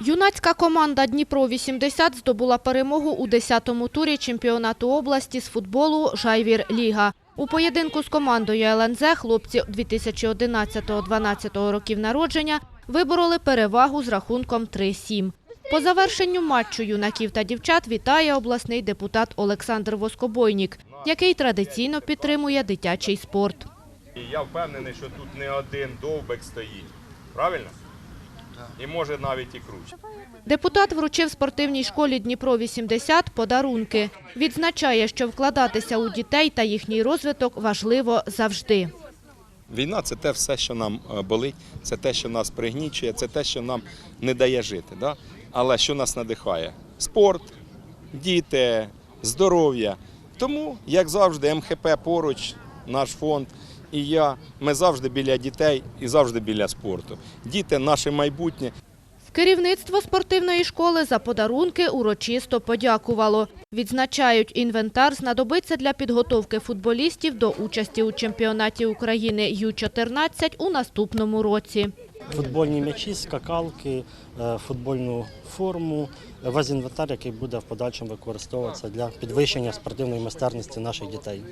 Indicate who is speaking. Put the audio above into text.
Speaker 1: Юнацька команда Дніпро-80 здобула перемогу у 10-му турі чемпіонату області з футболу «Жайвір-Ліга». У поєдинку з командою ЛНЗ хлопці 2011-12 років народження вибороли перевагу з рахунком 3-7. По завершенню матчу юнаків та дівчат вітає обласний депутат Олександр Воскобойнік, який традиційно підтримує дитячий спорт.
Speaker 2: Я впевнений, що тут не один довбик стоїть. Правильно? І може навіть і круче.
Speaker 1: Депутат вручив спортивній школі Дніпро-80 подарунки. Відзначає, що вкладатися у дітей та їхній розвиток важливо завжди.
Speaker 3: Війна це те все, що нам е, болить, це те, що нас пригнічує, це те, що нам не дає жити. Да? Але що нас надихає? Спорт, діти, здоров'я. Тому, як завжди, МХП поруч, наш фонд і я, ми завжди біля дітей і завжди біля спорту. Діти наше майбутнє.
Speaker 1: Керівництво спортивної школи за подарунки урочисто подякувало. Відзначають, інвентар знадобиться для підготовки футболістів до участі у чемпіонаті України Ю-14 у наступному році.
Speaker 4: Футбольні м'ячі, скакалки, е, футбольну форму, весь інвентар, який буде в подальшому використовуватися для підвищення спортивної майстерності наших дітей.